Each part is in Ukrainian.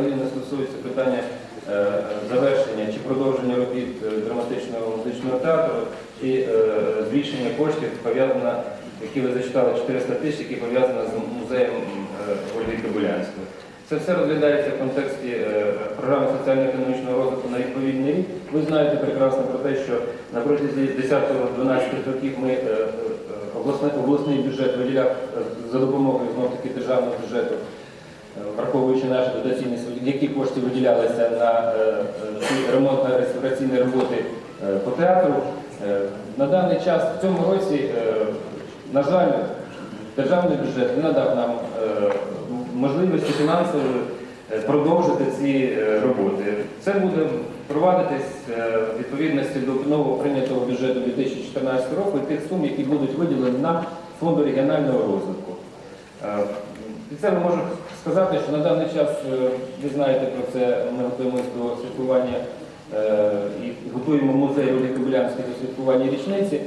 Не стосується питання е, завершення чи продовження робіт е, драматичного музичного театру, чи е, збільшення коштів які ви зачитали 400 тисяч, які пов'язані з музеєм Ольги Кобилянської. Це все розглядається в контексті програми соціально-економічного розвитку на відповідний рік. Ви знаєте прекрасно про те, що на протязі 10-12 років ми обласний, бюджет виділяв за допомогою знов таки державного бюджету враховуючи наші дотаційні які кошти виділялися на е, е, ці ремонтно-реставраційні роботи е, по театру. На даний час в цьому році, на жаль, державний бюджет не надав нам можливості фінансової продовжити ці роботи. Це буде провадитись в відповідності до нового прийнятого бюджету 2014 року і тих сум, які будуть виділені на фонду регіонального розвитку. Е, Від себе можу сказати, що на даний час, е, ви знаєте про це, ми готуємося до святкування е, і готуємо музей Олі Кобилянської до святкування річниці.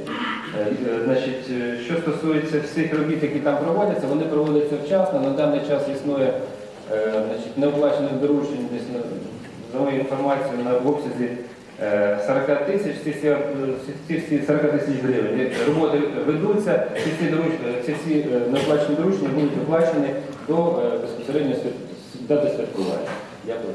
Е, Значить, що стосується всіх робіт, які там проводяться, вони проводяться вчасно. На даний час існує значить, неоплачених доручень, десь за моєю інформацією, на обсязі 40 тисяч, всі, всі, е, всі, всі 40 тисяч гривень. Е, Роботи ведуться, всі ці, доручення, е, всі наплачені доручення будуть оплачені до е, безпосередньо дати святкування. Дякую.